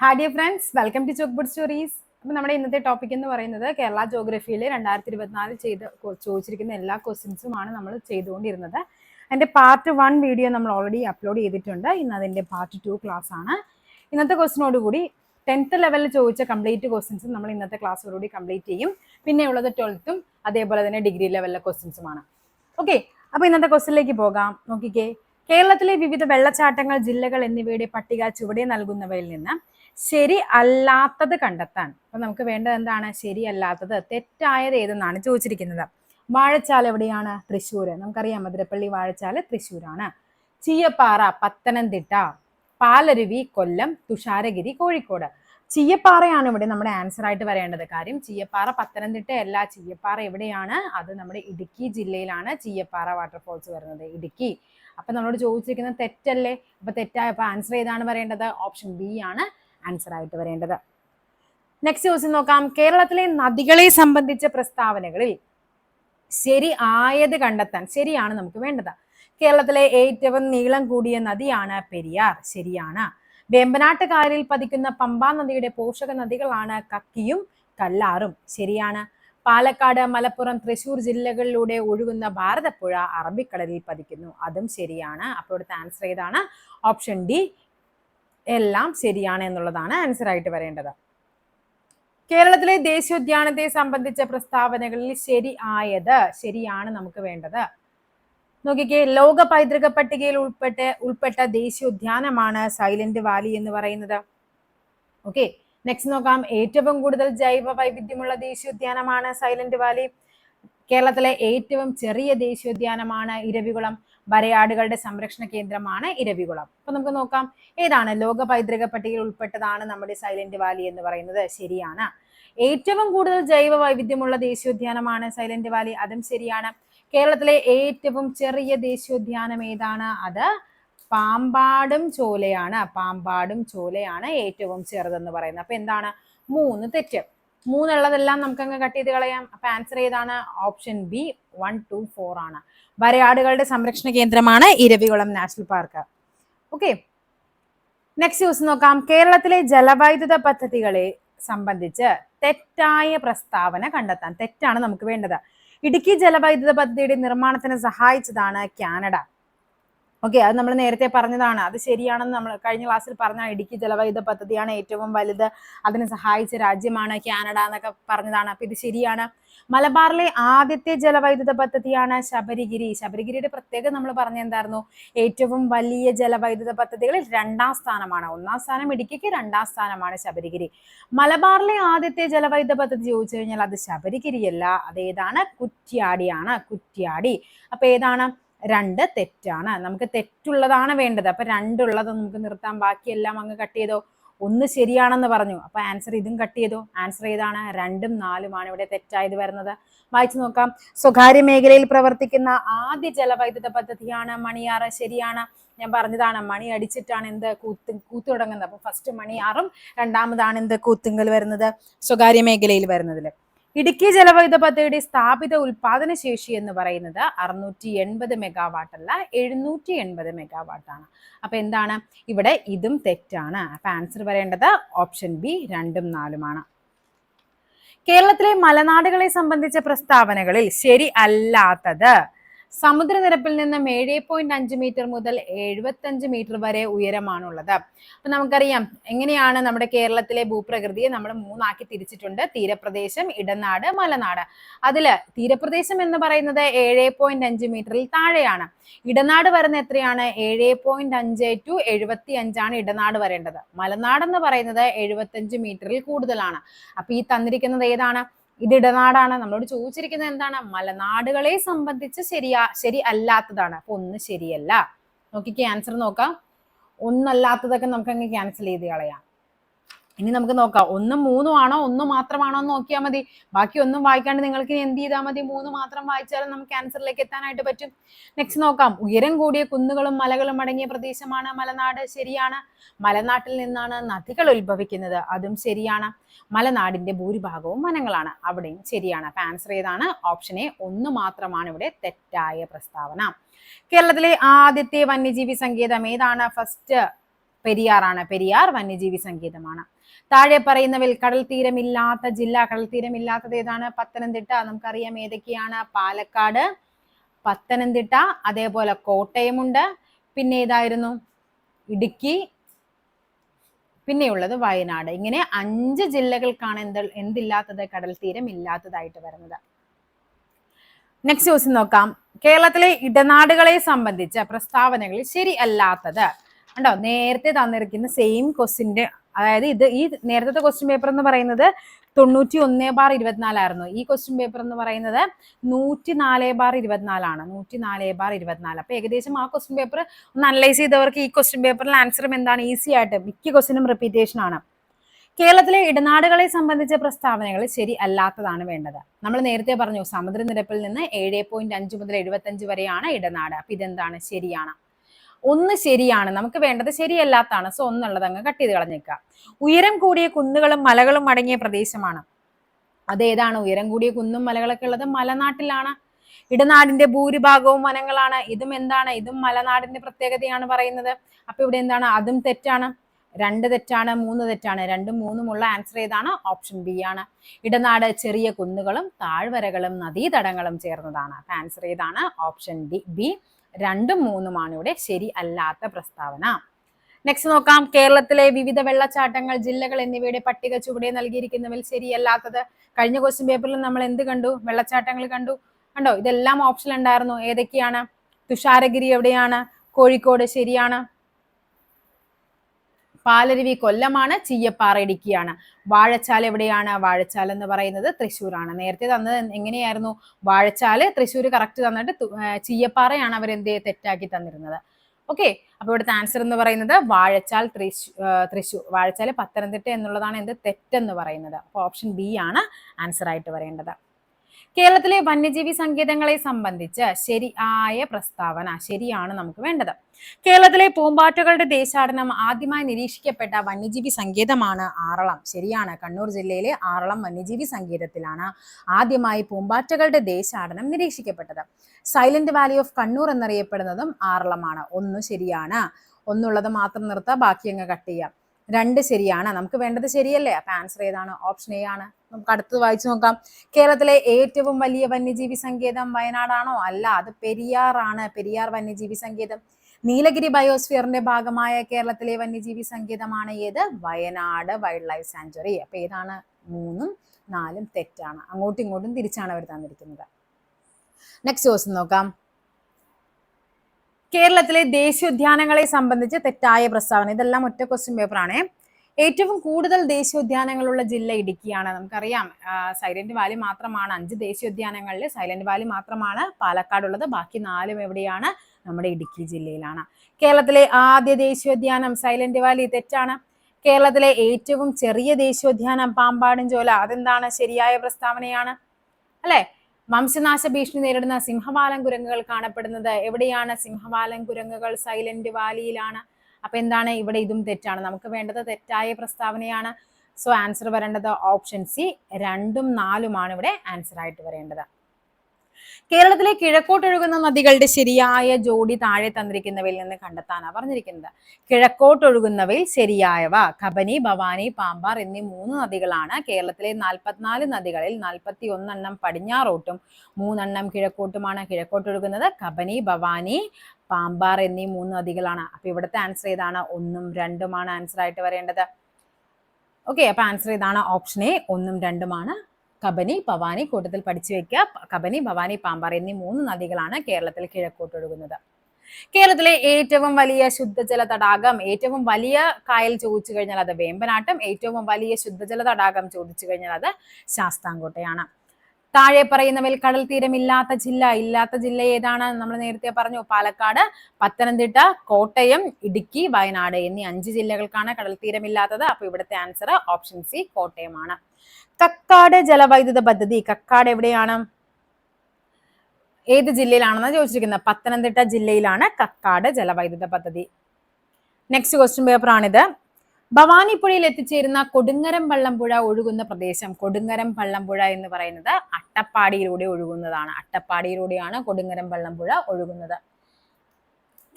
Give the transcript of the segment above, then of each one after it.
Hi dear friends welcome to chalk bud stories അപ്പം നമ്മുടെ ഇന്നത്തെ ടോപ്പിക് എന്ന് പറയുന്നത് കേരള ജോഗ്രഫിയിൽ രണ്ടായിരത്തി ഇരുപത്തിനാലിൽ ചെയ്ത് ചോദിച്ചിരിക്കുന്ന എല്ലാ ക്വസ്റ്റ്യൻസുമാണ് നമ്മൾ ചെയ്തുകൊണ്ടിരുന്നത്. അതിന്റെ പാർട്ട് വൺ വീഡിയോ നമ്മൾ ഓൾറെഡി അപ്ലോഡ് ചെയ്തിട്ടുണ്ട്. ഇന്ന് അതിന്റെ പാർട്ട് ടു ക്ലാസ് ആണ്. ഇന്നത്തെ ക്വസ്റ്റിനോട് കൂടി ടെൻത്ത് ലെവലിൽ ചോദിച്ച കംപ്ലീറ്റ് ക്വസ്റ്റ്യൻസും നമ്മൾ ഇന്നത്തെ ക്ലാസ്സോടുകൂടി കംപ്ലീറ്റ് ചെയ്യും. പിന്നെ ഉള്ളത് ട്വൽത്തും അതേപോലെ തന്നെ ഡിഗ്രി ലെവലിലെ ക്വസ്റ്റ്യൻസുമാണ് ഓക്കെ അപ്പോൾ ഇന്നത്തെ ക്വസ്റ്റ്യനിലേക്ക് പോകാം. നോക്കിക്കേ. കേരളത്തിലെ വിവിധ വെള്ളച്ചാട്ടങ്ങൾ ജില്ലകൾ എന്നിവയുടെ പട്ടിക ചുവടെ നൽകുന്നവയിൽ നിന്ന് ശരി അല്ലാത്തത് കണ്ടെത്താൻ. അപ്പൊ നമുക്ക് വേണ്ടത് എന്താണ്? ശരിയല്ലാത്തത് തെറ്റായത് ഏതെന്നാണ് ചോദിച്ചിരിക്കുന്നത്. വാഴച്ചാൽ എവിടെയാണ്? തൃശ്ശൂർ നമുക്കറിയാം മധുരപ്പള്ളി വാഴച്ചാൽ തൃശ്ശൂരാണ്. ചീയപ്പാറ പത്തനംതിട്ട പാലരുവി കൊല്ലം തുഷാരഗിരി കോഴിക്കോട്. ചീയപ്പാറയാണ് ഇവിടെ നമ്മുടെ ആൻസർ ആയിട്ട് വരേണ്ടത്. കാര്യം ചീയപ്പാറ പത്തനംതിട്ട അല്ല. ചീയപ്പാറ എവിടെയാണ്? അത് നമ്മുടെ ഇടുക്കി ജില്ലയിലാണ് ചീയപ്പാറ വാട്ടർഫോൾസ് വരുന്നത്. ഇടുക്കി. അപ്പൊ നമ്മളോട് ചോദിച്ചിരിക്കുന്നത് തെറ്റല്ലേ? അപ്പൊ തെറ്റായ അപ്പൊ ആൻസർ ഏതാണ് പറയേണ്ടത് ഓപ്ഷൻ ബി ആണ്. ആൻസർ ആയിട്ട് വരേണ്ടത്. നെക്സ്റ്റ് ക്വസ്റ്റ്യൻ നോക്കാം. കേരളത്തിലെ നദികളെ സംബന്ധിച്ച പ്രസ്താവനകളിൽ ശരി ആയത് കണ്ടെത്താൻ ശരിയാണ് നമുക്ക് വേണ്ടത്. കേരളത്തിലെ ഏറ്റവും നീളം കൂടിയ നദിയാണ് പെരിയാർ. ശരിയാണ്. വേമ്പനാട്ട് കായലിൽ പതിക്കുന്ന പമ്പാ നദിയുടെ പോഷക നദികളാണ് കക്കിയും കല്ലാറും. ശരിയാണ്. പാലക്കാട് മലപ്പുറം തൃശൂർ ജില്ലകളിലൂടെ ഒഴുകുന്ന ഭാരതപ്പുഴ അറബിക്കടലിൽ പതിക്കുന്നു. അതും ശരിയാണ്. അപ്പോഴത്തെ ആൻസർ ഏതാണ്? ഓപ്ഷൻ ഡി എല്ലാം ശരിയാണ് എന്നുള്ളതാണ് ആൻസർ ആയിട്ട് വരേണ്ടത്. കേരളത്തിലെ ദേശീയോദ്യാനത്തെ സംബന്ധിച്ച പ്രസ്താവനകളിൽ ശരി ആയത് ശരിയാണ് നമുക്ക് വേണ്ടത്. നോക്കിക്കേ ലോക പൈതൃക പട്ടികയിൽ ഉൾപ്പെട്ട് ഉൾപ്പെട്ട ദേശീയോദ്യാനമാണ് സൈലന്റ് വാലി എന്ന് പറയുന്നത്. ഓക്കെ നെക്സ്റ്റ് നോക്കാം. ഏറ്റവും കൂടുതൽ ജൈവ വൈവിധ്യമുള്ള ദേശീയോദ്യാനമാണ് സൈലന്റ് വാലി കേരളത്തിലെ ഏറ്റവും ചെറിയ ദേശീയോദ്യാനമാണ് ഇരവികുളം. വരയാടുകളുടെ സംരക്ഷണ കേന്ദ്രമാണ് ഇരവികുളം. അപ്പൊ നമുക്ക് നോക്കാം ഏതാണ് ലോക പൈതൃക പട്ടികയിൽ ഉൾപ്പെട്ടതാണ് നമ്മുടെ സൈലന്റ് വാലി എന്ന് പറയുന്നത്? ശരിയാണ്. ഏറ്റവും കൂടുതൽ ജൈവ വൈവിധ്യമുള്ള ദേശീയോദ്യാനമാണ് സൈലന്റ് വാലി. അതും ശരിയാണ്. കേരളത്തിലെ ഏറ്റവും ചെറിയ ദേശീയോദ്യാനം ഏതാണ്? അത് പാമ്പാടും ചോലയാണ്. പാമ്പാടും ചോലയാണ് ഏറ്റവും ചെറുതെന്ന് പറയുന്നത്. അപ്പൊ എന്താണ്? മൂന്ന് തെറ്റ്. മൂന്നുള്ളതെല്ലാം നമുക്ക് അങ്ങ് കട്ട് ചെയ്ത് കളയാം. അപ്പൊ ആൻസർ ഏതാണ്? Option B one two four ആണ്. വരയാടുകളുടെ സംരക്ഷണ കേന്ദ്രമാണ് Eravikulam national park okay next news നോക്കാം. കേരളത്തിലെ ജലവൈദ്യുത പദ്ധതികളെ സംബന്ധിച്ച് തെറ്റായ പ്രസ്താവന കണ്ടെത്താൻ തെറ്റാണ് നമുക്ക് വേണ്ടത്. ഇടുക്കി ജലവൈദ്യുത പദ്ധതിയുടെ നിർമ്മാണത്തിന് സഹായിച്ചതാണ് കാനഡ. ഓക്കെ അത് നമ്മൾ നേരത്തെ പറഞ്ഞതാണ്. അത് ശരിയാണെന്ന് നമ്മൾ കഴിഞ്ഞ ക്ലാസ്സിൽ പറഞ്ഞ ഇടുക്കി ജലവൈദ്യുത പദ്ധതിയാണ് ഏറ്റവും വലുത്. അതിനെ സഹായിച്ച രാജ്യമാണ് കാനഡ എന്നൊക്കെ പറഞ്ഞതാണ്. അപ്പൊ ഇത് ശരിയാണ്. മലബാറിലെ ആദ്യത്തെ ജലവൈദ്യുത പദ്ധതിയാണ് ശബരിഗിരി. ശബരിഗിരിയുടെ പ്രത്യേകത നമ്മൾ പറഞ്ഞെന്തായിരുന്നു ഏറ്റവും വലിയ ജലവൈദ്യുത പദ്ധതികളിൽ രണ്ടാം സ്ഥാനമാണ്. ഒന്നാം സ്ഥാനം ഇടുക്കിക്ക് രണ്ടാം സ്ഥാനമാണ് ശബരിഗിരി. മലബാറിലെ ആദ്യത്തെ ജലവൈദ്യുത പദ്ധതി ചോദിച്ചു കഴിഞ്ഞാൽ അത് ശബരിഗിരിയല്ല. അത് ഏതാണ്? കുറ്റ്യാടിയാണ്. കുറ്റ്യാടി. അപ്പൊ ഏതാണ്? രണ്ട് തെറ്റാണ്. നമുക്ക് തെറ്റുള്ളതാണ് വേണ്ടത്. അപ്പൊ രണ്ടുള്ളത് നമുക്ക് നിർത്താൻ ബാക്കിയെല്ലാം അങ്ങ് കട്ട് ചെയ്തോ? ഒന്ന് ശരിയാണെന്ന് പറഞ്ഞു. അപ്പൊ ആൻസർ ഇതും കട്ട് ചെയ്തോ. ആൻസർ ഏതാണ്? രണ്ടും നാലുമാണ് ഇവിടെ തെറ്റായത് വരുന്നത്. വായിച്ചു നോക്കാം. സ്വകാര്യ മേഖലയിൽ പ്രവർത്തിക്കുന്ന ആദ്യ ജലവൈദ്യുത പദ്ധതിയാണ് മണിയാറ്. ശരിയാണ്. ഞാൻ പറഞ്ഞതാണ് മണി അടിച്ചിട്ടാണ് എന്ത് കൂത്ത് കൂത്ത് തുടങ്ങുന്നത്. അപ്പൊ ഫസ്റ്റ് മണിയാറും രണ്ടാമതാണ് എന്ത് കൂത്തുങ്കൽ വരുന്നത്? സ്വകാര്യ മേഖലയിൽ വരുന്നതിൽ ഇടുക്കി ജലവൈദ്യുത പദ്ധതിയുടെ സ്ഥാപിത ഉൽപാദന ശേഷി എന്ന് പറയുന്നത് അറുന്നൂറ്റി എൺപത് മെഗാവാട്ട് അല്ല എഴുന്നൂറ്റി എൺപത് മെഗാവാട്ട് ആണ്. അപ്പൊ എന്താണ്? ഇവിടെ ഇതും തെറ്റാണ്. അപ്പൊ ആൻസർ പറയേണ്ടത് ഓപ്ഷൻ ബി രണ്ടും നാലുമാണ് കേരളത്തിലെ മലനാടുകളെ സംബന്ധിച്ച പ്രസ്താവനകളിൽ ശരി അല്ലാത്തത് സമുദ്രനിരപ്പിൽ നിന്ന് ഏഴ് പോയിന്റ് അഞ്ച് മീറ്റർ മുതൽ എഴുപത്തഞ്ച് മീറ്റർ വരെ ഉയരമാണുള്ളത്. അപ്പൊ നമുക്കറിയാം എങ്ങനെയാണ് നമ്മുടെ കേരളത്തിലെ ഭൂപ്രകൃതിയെ നമ്മൾ മൂന്നാക്കി തിരിച്ചിട്ടുണ്ട്. തീരപ്രദേശം ഇടനാട് മലനാട്. അതിൽ തീരപ്രദേശം എന്ന് പറയുന്നത് ഏഴ് പോയിന്റ് അഞ്ച് മീറ്ററിൽ താഴെയാണ്. ഇടനാട് വരുന്ന എത്രയാണ്? ഏഴ് പോയിന്റ് അഞ്ച് ടു എഴുപത്തി അഞ്ചാണ് ഇടനാട് വരേണ്ടത്. മലനാട് എന്ന് പറയുന്നത് എഴുപത്തഞ്ച് മീറ്ററിൽ കൂടുതലാണ്. അപ്പൊ ഈ തന്നിരിക്കുന്നത് ഏതാണ്? ഇത് ഇടനാടാണ്. നമ്മളോട് ചോദിച്ചിരിക്കുന്നത് എന്താണ്? മലനാടുകളെ സംബന്ധിച്ച് ശരിയാ ശരി അല്ലാത്തതാണ് അപ്പൊ ഒന്ന് ശരിയല്ല. നോക്കിക്കേ ആൻസർ നോക്കാം. ഒന്നല്ലാത്തതൊക്കെ നമുക്ക് അങ്ങ് ക്യാൻസൽ ചെയ്ത് കളയാം. ഇനി നമുക്ക് നോക്കാം. ഒന്നും മൂന്നും ആണോ? ഒന്ന് മാത്രമാണോ എന്ന് നോക്കിയാൽ മതി. ബാക്കി ഒന്നും വായിക്കാണ്ട് നിങ്ങൾക്ക് എന്ത് ചെയ്താൽ മതി? മൂന്ന് മാത്രം വായിച്ചാലും നമുക്ക് ആൻസറിലേക്ക് എത്താനായിട്ട് പറ്റും. നെക്സ്റ്റ് നോക്കാം. ഉയരം കൂടിയ കുന്നുകളും മലകളും അടങ്ങിയ പ്രദേശമാണ് മലനാട്. ശരിയാണ്. മലനാട്ടിൽ നിന്നാണ് നദികൾ ഉത്ഭവിക്കുന്നത്. അതും ശരിയാണ്. മലനാടിന്റെ ഭൂരിഭാഗവും വനങ്ങളാണ്. അവിടെയും ശരിയാണ്. അപ്പൊ ആൻസർ ഏതാണ്? ഓപ്ഷൻ എ ഒന്ന് മാത്രമാണ് ഇവിടെ തെറ്റായ പ്രസ്താവന. കേരളത്തിലെ ആദ്യത്തെ വന്യജീവി സങ്കേതം ഏതാണ്? ഫസ്റ്റ് പെരിയാറാണ്. പെരിയാർ വന്യജീവി സങ്കേതമാണ്. താഴെ പറയുന്നവയിൽ കടൽ തീരമില്ലാത്ത ജില്ല കടൽ തീരമില്ലാത്തത് ഏതാണ്? പത്തനംതിട്ട. നമുക്കറിയാം ഏതൊക്കെയാണ്? പാലക്കാട് പത്തനംതിട്ട അതേപോലെ കോട്ടയമുണ്ട്. പിന്നെ ഏതായിരുന്നു? ഇടുക്കി പിന്നെയുള്ളത് വയനാട്. ഇങ്ങനെ അഞ്ച് ജില്ലകൾക്കാണ് എന്ത് എന്തില്ലാത്തത്? കടൽ തീരം ഇല്ലാത്തതായിട്ട് വരുന്നത് നെക്സ്റ്റ് ക്വസ്റ്റ്യൻ നോക്കാം. കേരളത്തിലെ ഇടനാടുകളെ സംബന്ധിച്ച പ്രസ്താവനകൾ ശരിയല്ലാത്തത്. ഉണ്ടോ നേരത്തെ തന്നിരിക്കുന്ന സെയിം ക്വസ്റ്റിന്റെ അതായത് ഇത് ഈ നേരത്തെ ക്വസ്റ്റ്യൻ പേപ്പർ എന്ന് പറയുന്നത് തൊണ്ണൂറ്റി ഒന്ന് ബാർ ഇരുപത്തിനാലായിരുന്നു ഈ ക്വസ്റ്റ്യൻ പേപ്പർ എന്ന് പറയുന്നത് നൂറ്റി നാല് ബാർ ഇരുപത്തിനാലാണ് നൂറ്റി നാല് ബാർ ഇരുപത്തിനാല്. അപ്പൊ ഏകദേശം ആ ക്വസ്റ്റ്യൻ പേപ്പർ ഒന്ന് അനലൈസ് ചെയ്തവർക്ക് ഈ ക്വസ്റ്റ്യൻ പേപ്പറിൽ ആൻസറും എന്താണ് ഈസി ആയിട്ട് മിക്ക ക്വസ്റ്റിനും റിപ്പീറ്റേഷൻ ആണ്. കേരളത്തിലെ ഇടനാടുകളെ സംബന്ധിച്ച പ്രസ്താവനകൾ ശരി അല്ലാത്തതാണ് വേണ്ടത്. നമ്മൾ നേരത്തെ പറഞ്ഞു സമുദ്രനിരപ്പിൽ നിന്ന് ഏഴ് പോയിന്റ് അഞ്ച് മുതൽ എഴുപത്തഞ്ച് വരെയാണ് ഇടനാട്. അപ്പൊ ഇതെന്താണ്? ശരിയാണ്. ഒന്ന് ശരിയാണ് നമുക്ക് വേണ്ടത് ശരിയല്ലാത്താണ് സോ ഒന്നുള്ളത് അങ്ങ് കട്ട് ചെയ്ത് കളഞ്ഞേക്കുക. ഉയരം കൂടിയ കുന്നുകളും മലകളും അടങ്ങിയ പ്രദേശമാണ്. അതേതാണ് ഉയരം കൂടിയ കുന്നും മലകളൊക്കെ ഉള്ളത് മലനാട്ടിലാണ്. ഇടനാടിന്റെ ഭൂരിഭാഗവും വനങ്ങളാണ്. ഇതും എന്താണ്? ഇതും മലനാടിന്റെ പ്രത്യേകതയാണ് പറയുന്നത്. അപ്പൊ ഇവിടെ എന്താണ്? അതും തെറ്റാണ്. രണ്ട് തെറ്റാണ് മൂന്ന് തെറ്റാണ്. രണ്ടും മൂന്നുമുള്ള ആൻസർ ഏതാണ്? ഓപ്ഷൻ ബി ആണ്. ഇടനാട് ചെറിയ കുന്നുകളും താഴ്വരകളും നദീതടങ്ങളും ചേർന്നതാണ്. അപ്പൊ ആൻസർ ഏതാണ്? ഓപ്ഷൻ ഡി ബി രണ്ടും മൂന്നുമാണ് ഇവിടെ ശരി അല്ലാത്ത പ്രസ്താവന. നെക്സ്റ്റ് നോക്കാം. കേരളത്തിലെ വിവിധ വെള്ളച്ചാട്ടങ്ങൾ ജില്ലകൾ എന്നിവയുടെ പട്ടിക ചുവടെ നൽകിയിരിക്കുന്നവർ ശരിയല്ലാത്തത്. കഴിഞ്ഞ ക്വസ്റ്റ്യൻ പേപ്പറിൽ നമ്മൾ എന്ത് കണ്ടു? വെള്ളച്ചാട്ടങ്ങൾ കണ്ടു. കണ്ടോ? ഇതെല്ലാം ഓപ്ഷൻ ഉണ്ടായിരുന്നു. ഏതൊക്കെയാണ്? തുഷാരഗിരി എവിടെയാണ്? കോഴിക്കോട് ശരിയാണ്. പാലരുവി കൊല്ലമാണ് ചീയപ്പാറ ഇടുക്കിയാണ് വാഴച്ചാൽ എവിടെയാണ്? വാഴച്ചാൽ എന്ന് പറയുന്നത് തൃശ്ശൂരാണ്. നേരത്തെ തന്നത് എങ്ങനെയായിരുന്നു? വാഴച്ചാൽ തൃശ്ശൂർ കറക്റ്റ് തന്നിട്ട് ചീയപ്പാറയാണ് അവർ എന്ത് തെറ്റാക്കി തന്നിരുന്നത്. ഓക്കെ അപ്പൊ ഇവിടുത്തെ ആൻസർ എന്ന് പറയുന്നത് വാഴച്ചാൽ തൃശ് തൃശ്ശൂർ വാഴച്ചാൽ പത്തനംതിട്ട എന്നുള്ളതാണ് എന്ത്? തെറ്റെന്ന് പറയുന്നത്. അപ്പൊ ഓപ്ഷൻ ബി ആണ് ആൻസർ ആയിട്ട് വരേണ്ടത്. കേരളത്തിലെ വന്യജീവി സങ്കേതങ്ങളെ സംബന്ധിച്ച് ശരിയായ പ്രസ്താവന ശരിയാണ് നമുക്ക് വേണ്ടത്. കേരളത്തിലെ പൂമ്പാറ്റകളുടെ ദേശാടനം ആദ്യമായി നിരീക്ഷിക്കപ്പെട്ട വന്യജീവി സങ്കേതമാണ് ആറളം. ശരിയാണ് കണ്ണൂർ ജില്ലയിലെ ആറളം വന്യജീവി സങ്കേതത്തിലാണ് ആദ്യമായി പൂമ്പാറ്റകളുടെ ദേശാടനം നിരീക്ഷിക്കപ്പെട്ടത്. സൈലന്റ് വാലി ഓഫ് കണ്ണൂർ എന്നറിയപ്പെടുന്നതും ആറളമാണ്. ഒന്ന് ശരിയാണ് ഒന്നുള്ളത് മാത്രം നിർത്താം ബാക്കി അങ്ങ് കട്ട് ചെയ്യാം. രണ്ട് ശരിയാണ്. നമുക്ക് വേണ്ടത് ശരിയല്ലേ? അപ്പൊ ആൻസർ ഏതാണ്? ഓപ്ഷൻ എ ആണ്. നമുക്ക് അടുത്തത് വായിച്ചു നോക്കാം. കേരളത്തിലെ ഏറ്റവും വലിയ വന്യജീവി സങ്കേതം വയനാടാണോ? അല്ല അത് പെരിയാറാണ്. പെരിയാർ വന്യജീവി സങ്കേതം. നീലഗിരി ബയോസ്ഫിയറിന്റെ ഭാഗമായ കേരളത്തിലെ വന്യജീവി സങ്കേതമാണ് ഏത്? വയനാട് വൈൽഡ് ലൈഫ് സാഞ്ചുറി അപ്പൊ ഏതാണ്? മൂന്നും നാലും തെറ്റാണ്. അങ്ങോട്ടും ഇങ്ങോട്ടും തിരിച്ചാണ് അവർ തന്നിരിക്കുന്നത്. നെക്സ്റ്റ് ദിവസം നോക്കാം. കേരളത്തിലെ ദേശീയോദ്യാനങ്ങളെ സംബന്ധിച്ച് തെറ്റായ പ്രസ്താവന. ഇതെല്ലാം ഒറ്റ ക്വസ്റ്റ്യൻ പേപ്പറാണ് ഏറ്റവും കൂടുതൽ ദേശീയോദ്യാനങ്ങളുള്ള ജില്ല ഇടുക്കിയാണ്. നമുക്കറിയാം സൈലന്റ് വാലി മാത്രമാണ് അഞ്ച് ദേശീയോദ്യാനങ്ങളിൽ. സൈലന്റ് വാലി മാത്രമാണ് പാലക്കാടുള്ളത്. ബാക്കി നാലും എവിടെയാണ്? നമ്മുടെ ഇടുക്കി ജില്ലയിലാണ്. കേരളത്തിലെ ആദ്യ ദേശീയോദ്യാനം സൈലന്റ് വാലി തെറ്റാണ്. കേരളത്തിലെ ഏറ്റവും ചെറിയ ദേശീയോദ്യാനം പാമ്പാടും ചോല അതെന്താണ് ശരിയായ പ്രസ്താവനയാണ്? അല്ലെ? വംശനാശ ഭീഷണി നേരിടുന്ന സിംഹവാലൻ കുരങ്ങുകൾ കാണപ്പെടുന്നത് എവിടെയാണ്? സിംഹവാലൻ കുരങ്ങുകൾ സൈലന്റ് വാലിയിലാണ്. അപ്പൊ എന്താണ് ഇവിടെ ഇതും തെറ്റാണ്. നമുക്ക് വേണ്ടത് തെറ്റായ പ്രസ്താവനയാണ്. സോ ആൻസർ വരേണ്ടത് ഓപ്ഷൻ സി രണ്ടും നാലുമാണ് ഇവിടെ ആൻസർ ആയിട്ട് വരേണ്ടത്. കേരളത്തിലെ കിഴക്കോട്ടൊഴുകുന്ന നദികളുടെ ശരിയായ ജോഡി താഴെ തന്നിരിക്കുന്നവയിൽ നിന്ന് കണ്ടെത്താനാണ് പറഞ്ഞിരിക്കുന്നത്. കിഴക്കോട്ടൊഴുകുന്നവയിൽ ശരിയായവ കബനി ഭവാനി പാമ്പാർ എന്നീ മൂന്ന് നദികളാണ് കേരളത്തിലെ നാൽപ്പത്തിനാല് നദികളിൽ നാൽപ്പത്തി ഒന്നെണ്ണം പടിഞ്ഞാറോട്ടും മൂന്നെണ്ണം കിഴക്കോട്ടുമാണ് കിഴക്കോട്ടൊഴുകുന്നത് കബനി ഭവാനി പാമ്പാർ എന്നീ മൂന്ന് നദികളാണ്. അപ്പൊ ഇവിടുത്തെ ആൻസർ ഏതാണ് ഒന്നും രണ്ടുമാണ് ആൻസർ ആയിട്ട് വരേണ്ടത്. ഓക്കെ അപ്പൊ ആൻസർ ഏതാണ് ഓപ്ഷൻ എ ഒന്നും രണ്ടുമാണ് കബനി ഭവാനി കൂട്ടത്തിൽ പഠിച്ചു വെക്കുക. കബനി ഭവാനി പാമ്പാർ എന്നീ മൂന്ന് നദികളാണ് കേരളത്തിൽ കിഴക്കോട്ടൊഴുകുന്നത് കേരളത്തിലെ ഏറ്റവും വലിയ ശുദ്ധജല തടാകം ഏറ്റവും വലിയ കായൽ ചോദിച്ചു കഴിഞ്ഞാൽ അത് വേമ്പനാട്ടം ഏറ്റവും വലിയ ശുദ്ധജല തടാകം ചോദിച്ചു കഴിഞ്ഞാൽ അത് ശാസ്താംകോട്ടയാണ്. താഴെ പറയുന്നവയിൽ കടൽ തീരമില്ലാത്ത ജില്ല ഇല്ലാത്ത ജില്ല ഏതാണ്? നമ്മൾ നേരത്തെ പറഞ്ഞു പാലക്കാട് പത്തനംതിട്ട കോട്ടയം ഇടുക്കി വയനാട് എന്നീ അഞ്ച് ജില്ലകൾക്കാണ് കടൽ തീരമില്ലാത്തത്. അപ്പൊ ഇവിടുത്തെ ആൻസർ ഓപ്ഷൻ സി കോട്ടയമാണ്. കക്കാട് ജലവൈദ്യുത പദ്ധതി. കക്കാട് എവിടെയാണ്? ഏത് ജില്ലയിലാണെന്നാണ് ചോദിച്ചിരിക്കുന്നത്. പത്തനംതിട്ട ജില്ലയിലാണ് കക്കാട് ജലവൈദ്യുത പദ്ധതി. നെക്സ്റ്റ് ക്വസ്റ്റ്യൻ പേപ്പർ ആണിത്. ഭവാനിപ്പുഴയിൽ എത്തിച്ചേരുന്ന കൊടുങ്ങരം വള്ളംപുഴ ഒഴുകുന്ന പ്രദേശം. കൊടുങ്ങരം വള്ളംപുഴ എന്ന് പറയുന്നത് അട്ടപ്പാടിയിലൂടെ ഒഴുകുന്നതാണ്. അട്ടപ്പാടിയിലൂടെയാണ് കൊടുങ്ങരം വള്ളംപുഴ ഒഴുകുന്നത്.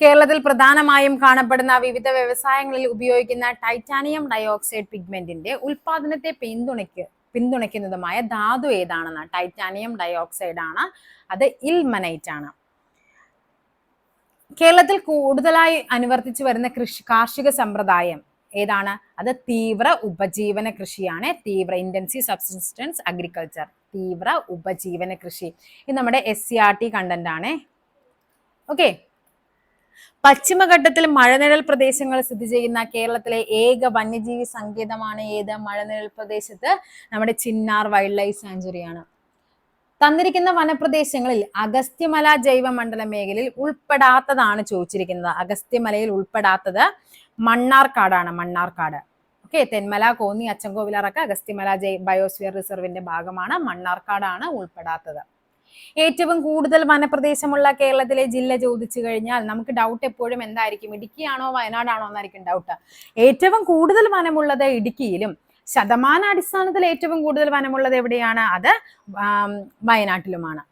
കേരളത്തിൽ പ്രധാനമായും കാണപ്പെടുന്ന വിവിധ വ്യവസായങ്ങളിൽ ഉപയോഗിക്കുന്ന ടൈറ്റാനിയം ഡയോക്സൈഡ് പിഗ്മെന്റിന്റെ ഉൽപാദനത്തെ പിന്തുണയ്ക്ക് പിന്തുണയ്ക്കുന്നതുമായ ധാതു ഏതാണെന്ന്? ടൈറ്റാനിയം ഡയോക്സൈഡ് ആണ്. അത് ഇൽമനൈറ്റ് ആണ്. കേരളത്തിൽ കൂടുതലായി അനുവർത്തിച്ചു വരുന്ന കൃഷി കാർഷിക സമ്പ്രദായം ഏതാണ്? അത് തീവ്ര ഉപജീവന കൃഷിയാണ്. തീവ്ര ഇന്റൻസീവ് സബ്സിസ്റ്റൻസ് അഗ്രികൾച്ചർ തീവ്ര ഉപജീവന കൃഷി. ഇത് നമ്മുടെ S C R T content ആണ്. ഓക്കെ പശ്ചിമഘട്ടത്തിൽ മഴനിഴൽ പ്രദേശങ്ങൾ സ്ഥിതി ചെയ്യുന്ന കേരളത്തിലെ ഏക വന്യജീവി സങ്കേതമാണ് ഏത്? മഴനിഴൽ പ്രദേശത്ത് നമ്മുടെ ചിന്നാർ വൈൽഡ് ലൈഫ് സാഞ്ചുറിയാണ് തന്നിരിക്കുന്ന വനപ്രദേശങ്ങളിൽ അഗസ്ത്യമല ജൈവമണ്ഡല മേഖലയിൽ ഉൾപ്പെടാത്തതാണ് ചോദിച്ചിരിക്കുന്നത്. അഗസ്ത്യമലയിൽ ഉൾപ്പെടാത്തത് മണ്ണാർക്കാടാണ് മണ്ണാർക്കാട്. ഓക്കെ തെന്മല കോന്നി അച്ചൻകോവിലറക്ക അഗസ്ത്യമല ജൈ ബയോസ്ഫിയർ റിസർവിന്റെ ഭാഗമാണ് മണ്ണാർക്കാടാണ് ഉൾപ്പെടാത്തത്. ഏറ്റവും കൂടുതൽ വനപ്രദേശമുള്ള കേരളത്തിലെ ജില്ല ചോദിച്ചു കഴിഞ്ഞാൽ നമുക്ക് ഡൗട്ട് എപ്പോഴും എന്തായിരിക്കും? ഇടുക്കിയാണോ വയനാടാണോ എന്നായിരിക്കും ഡൗട്ട് ഏറ്റവും കൂടുതൽ വനമുള്ളത് ഇടുക്കിയിലും ശതമാന അടിസ്ഥാനത്തിൽ ഏറ്റവും കൂടുതൽ വനമുള്ളത് എവിടെയാണ്? അത് വയനാട്ടിലുമാണ്.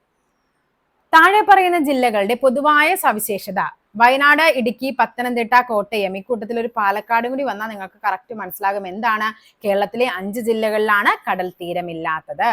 താഴെ പറയുന്ന ജില്ലകളുടെ പൊതുവായ സവിശേഷത. വയനാട് ഇടുക്കി പത്തനംതിട്ട കോട്ടയം. ഇക്കൂട്ടത്തിൽ ഒരു പാലക്കാടും കൂടി വന്നാൽ നിങ്ങൾക്ക് കറക്റ്റ് മനസ്സിലാകും എന്താണ്? കേരളത്തിലെ അഞ്ച് ജില്ലകളിലാണ് കടൽ തീരമില്ലാത്തത്